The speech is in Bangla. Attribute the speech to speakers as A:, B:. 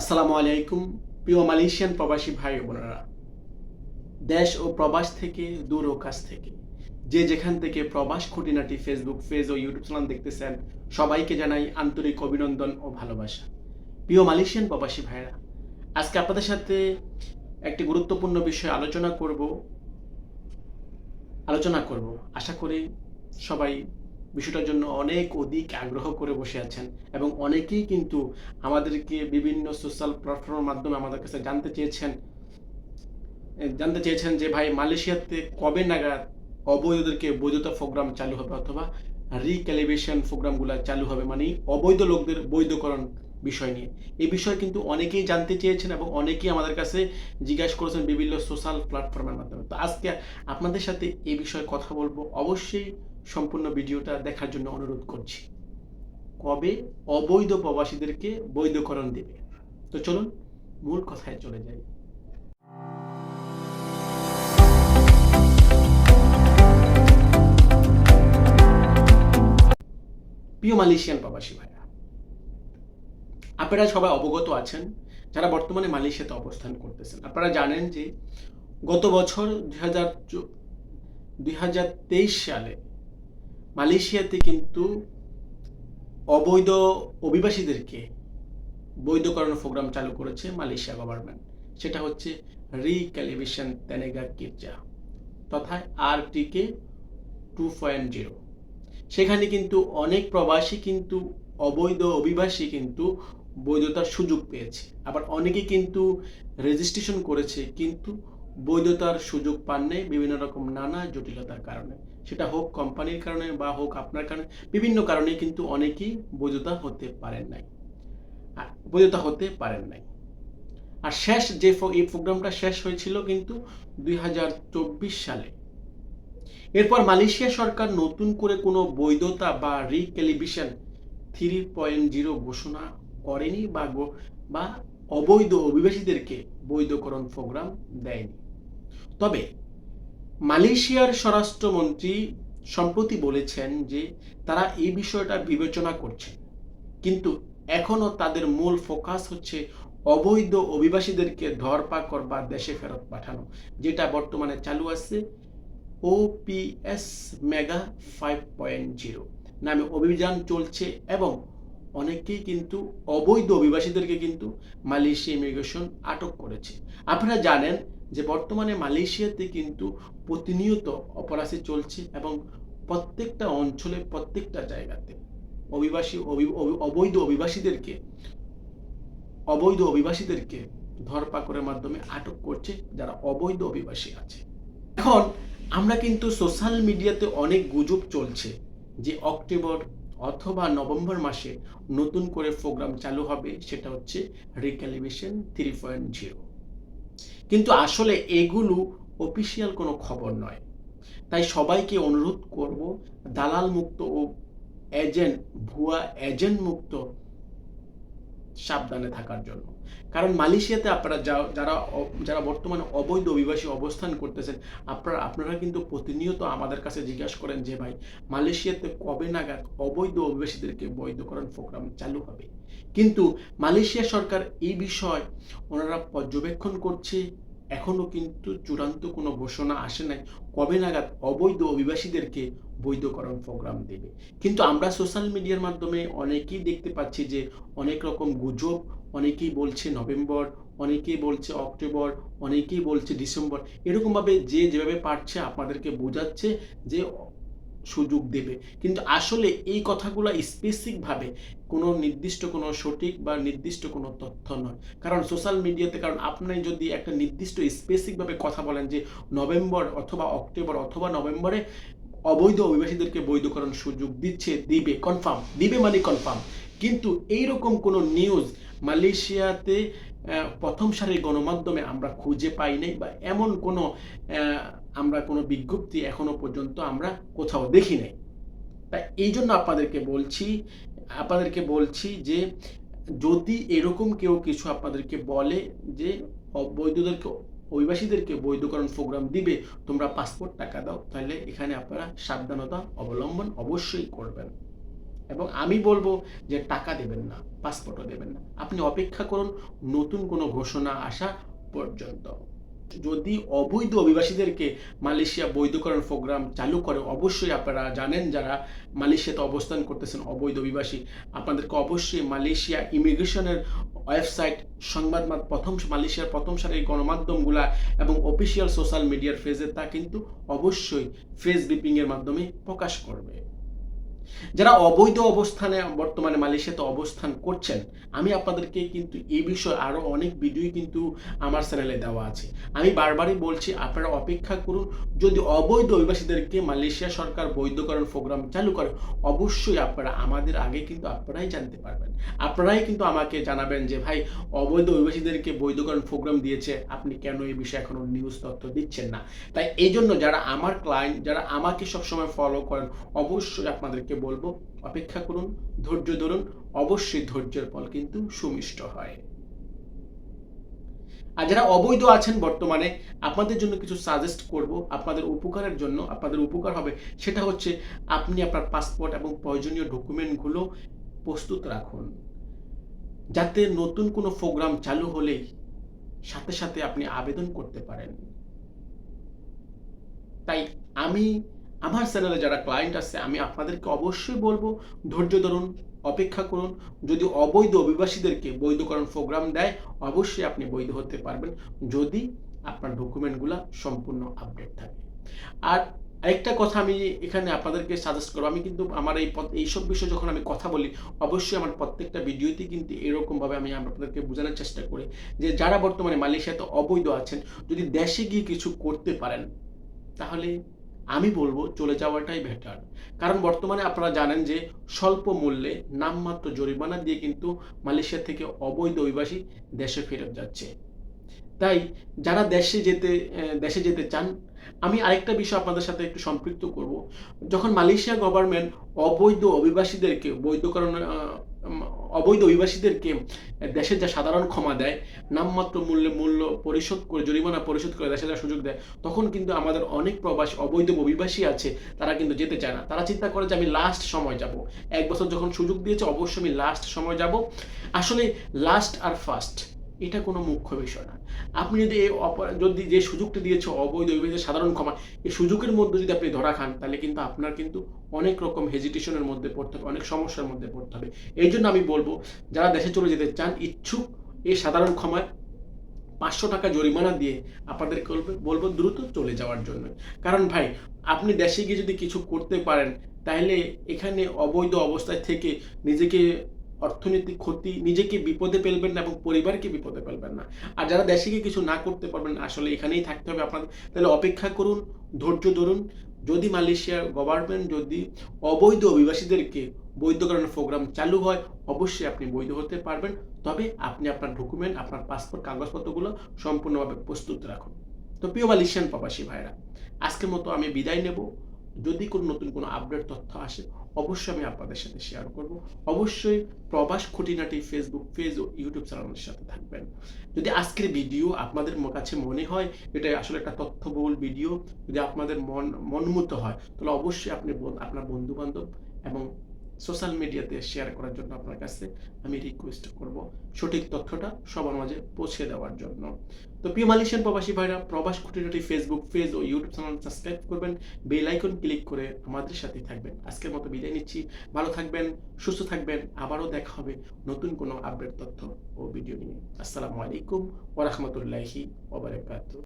A: আসসালামু আলাইকুম, প্রিয় মালয়েশিয়ান প্রবাসী ভাই বোনেরা। দেশ ও প্রবাস থেকে দূর ও কাছ থেকে। যে যেখান থেকে প্রবাস খুঁটিনাটি ফেসবুক পেজ ও ইউটিউব চ্যানেল দেখতেছেন, সবাইকে জানাই আন্তরিক অভিনন্দন ও ভালোবাসা। প্রিয় মালয়েশিয়ান প্রবাসী ভাইরা আজকে আপনাদের সাথে একটি গুরুত্বপূর্ণ বিষয় আলোচনা করব। আলোচনা করব। আশা করি সবাই বিষয়টার জন্য অনেক অধিক আগ্রহ করে বসে আছেন এবং অনেকেই কিন্তু আমাদেরকে বিভিন্ন সোশ্যাল প্ল্যাটফর্মের মাধ্যমে আমাদের কাছে জানতে চেয়েছেন। জানতে চেয়েছেন যে, ভাই, মালয়েশিয়াতে কবে নাগাদ অবৈধদেরকে বৈধতা প্রোগ্রাম চালু হবে অথবা রিক্যালিব্রেশন প্রোগ্রামগুলো চালু হবে? মানে অবৈধ লোকদের বৈধকরণ বিষয় নিয়ে। এই বিষয়ে কিন্তু অনেকেই জানতে চেয়েছেন এবং অনেকেই আমাদের কাছে জিজ্ঞাসা করেছেন বিভিন্ন সোশ্যাল প্ল্যাটফর্মের মাধ্যমে। তো আজকে আপনাদের সাথে এই বিষয়ে কথা বলব। অবশ্যই সম্পূর্ণ ভিডিওটা দেখার জন্য অনুরোধ করছি। কবে অবৈধ প্রবাসীদেরকে বৈধকরণ দেবে? তো চলুন, মূল কথায় চলে যাই। প্রিয় মালয়েশিয়ান প্রবাসী ভাইরা, আপনারা সবাই অবগত আছেন, যারা বর্তমানে মালয়েশিয়াতে অবস্থান করতেছেন। আপনারা জানেন যে গত বছর দুই হাজার দুই হাজার তেইশ সালে মালয়েশিয়াতে কিন্তু অবৈধ অভিবাসীদেরকে বৈধকরণ প্রোগ্রাম চালু করেছে মালয়েশিয়া গভর্নমেন্ট সেটা হচ্ছে রিক্যালিব্রেশন তেনেগা কিরজা তথা আর টিকে টু পয়েন্ট জিরো সেখানে কিন্তু অনেক প্রবাসী কিন্তু অবৈধ অভিবাসী কিন্তু বৈধতার সুযোগ পেয়েছে। আবার অনেকে কিন্তু রেজিস্ট্রেশন করেছে কিন্তু বৈধতার সুযোগ পান নাই, বিভিন্ন রকম নানা জটিলতার কারণে। সেটা হোক কোম্পানির কারণে বা হোক আপনার কারণে, বিভিন্ন কারণে কিন্তু অনেকেই বৈধতা হতে পারেন নাই। বৈধতা হতে পারেন নাই। আর শেষ যে এই প্রোগ্রামটা শেষ হয়েছিল কিন্তু দুই হাজার চব্বিশ সালে। এরপর মালয়েশিয়া সরকার নতুন করে কোনো বৈধতা বা রিক্যালিব্রেশন থ্রি পয়েন্ট জিরো ঘোষণা করেনি বা বা অবৈধ অভিবাসীদেরকে বৈধকরণ প্রোগ্রাম দেয়নি। তবে মালয়েশিয়ার স্বরাষ্ট্রমন্ত্রী সম্প্রতি বলেছেন যে তারা এই বিষয়টা বিবেচনা করছে। কিন্তু এখনও তাদের মূল ফোকাস হচ্ছে অবৈধ অভিবাসীদেরকে ধরপাকড় বা দেশে ফেরত পাঠানো, যেটা বর্তমানে চালু আছে OPS mega five point zero নামে অভিযান চলছে এবং অনেকেই কিন্তু অবৈধ অভিবাসীদেরকে কিন্তু মালয়েশিয়া ইমিগ্রেশন আটক করেছে। আপনারা জানেন যে বর্তমানে মালয়েশিয়াতে কিন্তু প্রতিনিয়ত অপরাধী চলছে এবং প্রত্যেকটা অঞ্চলে, প্রত্যেকটা জায়গাতে অভিবাসী, অভি- অভি- অবৈধ অভিবাসীদেরকে অবৈধ অভিবাসীদেরকে ধরপাকড়ের মাধ্যমে আটক করছে যারা অবৈধ অভিবাসী আছে। এখন আমরা কিন্তু সোশ্যাল মিডিয়াতে অনেক গুজব চলছে যে অক্টোবর অথবা নভেম্বর মাসে নতুন করে প্রোগ্রাম চালু হবে, সেটা হচ্ছে রিক্যালিব্রেশন থ্রি পয়েন্ট জিরো। কিন্তু আসলে এগুলো অফিসিয়াল কোনো খবর নয়। তাই সবাইকে অনুরোধ করব দালাল মুক্ত ও এজেন্ট ভুয়া এজেন্ট মুক্ত সাবধানে থাকার জন্য। কারণ মালয়েশিয়াতে আপনারা যারা যারা বর্তমানে অবৈধ অভিবাসী অবস্থান করতেছেন, আপনারা আপনারা কিন্তু প্রতিনিয়ত আমাদের কাছে জিজ্ঞাসা করেন যে, ভাই, মালয়েশিয়াতে কবে নাগাদ অবৈধ অভিবাসীদেরকে বৈধকরণ প্রোগ্রাম চালু হবে? কিন্তু মালয়েশিয়া সরকার এই বিষয় ওনারা পর্যবেক্ষণ করছে এখনও কিন্তু চূড়ান্ত কোনো ঘোষণা আসে নাই কবে নাগাদ অবৈধ অভিবাসীদেরকে বৈধকরণ প্রোগ্রাম দেবে। কিন্তু আমরা সোশ্যাল মিডিয়ার মাধ্যমে অনেকেই দেখতে পাচ্ছি যে অনেক রকম গুজব, অনেকেই বলছে নভেম্বর, অনেকেই বলছে অক্টোবর, অনেকেই বলছে ডিসেম্বর। এরকমভাবে যে যেভাবে পারছে আপনাদেরকে বোঝাচ্ছে যে সুযোগ দেবে। কিন্তু আসলে এই কথাগুলো স্পেসিফিকভাবে কোনো নির্দিষ্ট কোনো সঠিক বা নির্দিষ্ট কোনো তথ্য নয়। কারণ সোশ্যাল মিডিয়াতে কারণ আপনি যদি একটা নির্দিষ্ট স্পেসিফিকভাবে কথা বলেন যে নভেম্বর অথবা অক্টোবর অথবা নভেম্বরে অবৈধ অভিবাসীদেরকে বৈধকরণ সুযোগ দিচ্ছে, দিবে কনফার্ম দিবে মানে কনফার্ম কিন্তু এইরকম কোনো নিউজ মালয়েশিয়াতে প্রথম সারির গণমাধ্যমে আমরা খুঁজে পাই নাই বা এমন কোনো আমরা কোনো বিজ্ঞপ্তি এখনও পর্যন্ত আমরা কোথাও দেখি নাই। তাই এই জন্য আপনাদেরকে বলছি আপনাদেরকে বলছি যে যদি এরকম কেউ কিছু আপনাদেরকে বলে যে অবৈধদেরকে অভিবাসীদেরকে বৈধকরণ প্রোগ্রাম দিবে, তোমরা পাসপোর্ট টাকা দাও, তাহলে এখানে আপনারা সাবধানতা অবলম্বন অবশ্যই করবেন। এবং আমি বলব যে টাকা দেবেন না পাসপোর্টও দেবেন না। আপনি অপেক্ষা করুন, নতুন কোনো ঘোষণা আসা পর্যন্ত। যদি অবৈধ অভিবাসীদেরকে মালয়েশিয়া বৈধকরণ প্রোগ্রাম চালু করে, অবশ্যই আপনারা জানেন যারা মালয়েশিয়াতে অবস্থান করতেছেন অবৈধ অভিবাসী, আপনাদেরকে অবশ্যই মালয়েশিয়া ইমিগ্রেশনের ওয়েবসাইট সংবাদ প্রথম, মালয়েশিয়ার প্রথম সারির গণমাধ্যমগুলা এবং অফিসিয়াল সোশ্যাল মিডিয়ার ফেজে তা কিন্তু অবশ্যই ফেস বিপিংয়ের মাধ্যমে প্রকাশ করবে। যারা অবৈধ অবস্থানে বর্তমানে মালয়েশিয়াতে অবস্থান করছেন, আমি আপনাদেরকে কিন্তু এই বিষয়ে আরও অনেক ভিডিও কিন্তু আমার চ্যানেলে দেওয়া আছে। আমি বারবারই বলছি, আপনারা অপেক্ষা করুন, যদি অবৈধ অভিবাসীদেরকে মালয়েশিয়া সরকার বৈধকরণ প্রোগ্রাম চালু করে, অবশ্যই আপনারা আমাদের আগে কিন্তু আপনারাই জানতে পারবেন। আপনারাই কিন্তু আমাকে জানাবেন যে, ভাই, অবৈধ অভিবাসীদেরকে বৈধকরণ প্রোগ্রাম দিয়েছে, আপনি কেন এই বিষয়ে এখনও নিউজ তথ্য দিচ্ছেন না? তাই এই জন্য যারা আমার ক্লায়েন্ট যারা আমাকে সবসময় ফলো করেন, অবশ্যই আপনাদেরকে বলব, অপেক্ষা করুন, ধৈর্য ধরুন, অবশ্যই ধৈর্যের ফল কিন্তু সুমিষ্ট হয়। আর যারা অবৈধ আছেন বর্তমানে, আপনাদের জন্য কিছু সাজেস্ট করব, আপনাদের উপকারের জন্য, আপনাদের উপকার হবে, সেটা হচ্ছে আপনি আপনার পাসপোর্ট এবং প্রয়োজনীয় ডকুমেন্টগুলো প্রস্তুত রাখুন। যাতে নতুন কোনো প্রোগ্রাম চালু হলেই সাথে সাথে আপনি আবেদন করতে পারেন। তাই আমি আমার চ্যানেলে যারা ক্লায়েন্ট আছে, আমি আপনাদেরকে অবশ্যই বলব, ধৈর্য ধরুন, অপেক্ষা করুন। যদি অবৈধ অভিবাসীদেরকে বৈধকরণ প্রোগ্রাম দেয়, অবশ্যই আপনি বৈধ হতে পারবেন যদি আপনার ডকুমেন্টগুলো সম্পূর্ণ আপডেট থাকে। আর আরেকটা কথা আমি এখানে আপনাদেরকে সাজেস্ট করব, আমি কিন্তু আমার এই এইসব বিষয়ে যখন আমি কথা বলি, অবশ্যই আমার প্রত্যেকটা ভিডিওতেই কিন্তু এরকমভাবে আমি আপনাদেরকে বোঝানোর চেষ্টা করি যে যারা বর্তমানে মালয়েশিয়াতে অবৈধ আছেন, যদি দেশে গিয়ে কিছু করতে পারেন, তাহলে আমি বলব চলে যাওয়াটাই বেটার কারণ বর্তমানে আপনারা জানেন যে স্বল্প মূল্যে নামমাত্র জরিমানা দিয়ে কিন্তু মালয়েশিয়া থেকে অবৈধ অভিবাসী দেশে ফেরত যাচ্ছে। তাই যারা দেশে যেতে দেশে যেতে চান, আমি আরেকটা বিষয় আপনাদের সাথে একটু সম্পৃক্ত করব। যখন মালয়েশিয়া গভর্নমেন্ট অবৈধ অভিবাসীদেরকে বৈধকরণ অবৈধ অভিবাসীদেরকে দেশের যা সাধারণ ক্ষমা দেয়, নামমাত্র মূল্যে মূল্য পরিশোধ করে, জরিমানা পরিশোধ করে দেশে যা সুযোগ দেয়, তখন কিন্তু আমাদের অনেক প্রবাসী অবৈধ অভিবাসী আছে, তারা কিন্তু যেতে চায় না। তারা চিন্তা করে যে আমি লাস্ট সময় যাব। এক বছর যখন সুযোগ দিয়েছে, অবশ্যই আমি লাস্ট সময় যাব। আসলে লাস্ট আর ফার্স্ট এটা কোনো মুখ্য বিষয় না। আপনি যদি এই যদি যে সুযোগটা দিয়েছে অবৈধ অভিবাসীদের সাধারণ ক্ষমা, এই সুযোগের মধ্যে যদি আপনি ধরা খান, তাহলে কিন্তু আপনার কিন্তু অনেক রকম হেজিটেশনের মধ্যে পড়তে হবে, অনেক সমস্যার মধ্যে পড়তে হবে। এই জন্য আমি বলব, যারা দেশে চলে যেতে চান, ইচ্ছুক এই সাধারণ ক্ষমায় পাঁচশো টাকা জরিমানা দিয়ে আপনাদেরকে বলব দ্রুত চলে যাওয়ার জন্য। কারণ ভাই, আপনি দেশে গিয়ে যদি কিছু করতে পারেন, তাহলে এখানে অবৈধ অবস্থায় থেকে নিজেকে অর্থনৈতিক ক্ষতি, নিজেকে বিপদে ফেলবেন না এবং পরিবারকে বিপদে ফেলবেন না। আর যারা দেশে গিয়ে কিছু না করতে পারবেন, আসলে এখানেই থাকতে হবে। আপনাদের, তাহলে অপেক্ষা করুন, ধৈর্য ধরুন। যদি মালয়েশিয়ার গভর্নমেন্ট যদি অবৈধ অভিবাসীদেরকে বৈধকরণের প্রোগ্রাম চালু হয়, অবশ্যই আপনি বৈধ হতে পারবেন। তবে আপনি আপনার ডকুমেন্ট আপনার পাসপোর্ট কাগজপত্রগুলো সম্পূর্ণভাবে প্রস্তুত রাখুন। তো প্রিয় মালয়েশিয়ান প্রবাসী ভাইরা আজকের মতো আমি বিদায় নেব। যদি কোনো নতুন কোনো আপডেট তথ্য আসে, অবশ্যই আমি আপনাদের সাথে শেয়ার করব। অবশ্যই প্রবাস খুঁটিনাটি ফেসবুক পেজ ও ইউটিউব চ্যানেলের সাথে থাকবেন। যদি আজকের ভিডিও আপনাদের কাছে মনে হয় এটা আসলে একটা তথ্যবহুল ভিডিও যদি আপনাদের মন মনমুত হয়, তাহলে অবশ্যই আপনি আপনার বন্ধু বান্ধব এবং সোশ্যাল মিডিয়াতে শেয়ার করার জন্য আপনার কাছে আমি রিকোয়েস্ট করব। সঠিক তথ্যটা সবার মাঝে পৌঁছে দেওয়ার জন্য। তো প্রিয় মালয়েশিয়ান প্রবাসী ভাইরা, প্রবাস খুঁটিনাটি ফেসবুক পেজ ও ইউটিউব চ্যানেল সাবস্ক্রাইব করবেন। বেল আইকন ক্লিক করে আমাদের সাথে থাকবেন। আজকের মতো বিদায় নিচ্ছি। ভালো থাকবেন, সুস্থ থাকবেন। আবারও দেখা হবে নতুন কোনো আপডেট তথ্য ও ভিডিও নিয়ে। আসসালামু আলাইকুম ওরহমতুল্লাহি ওবরাকাতুহ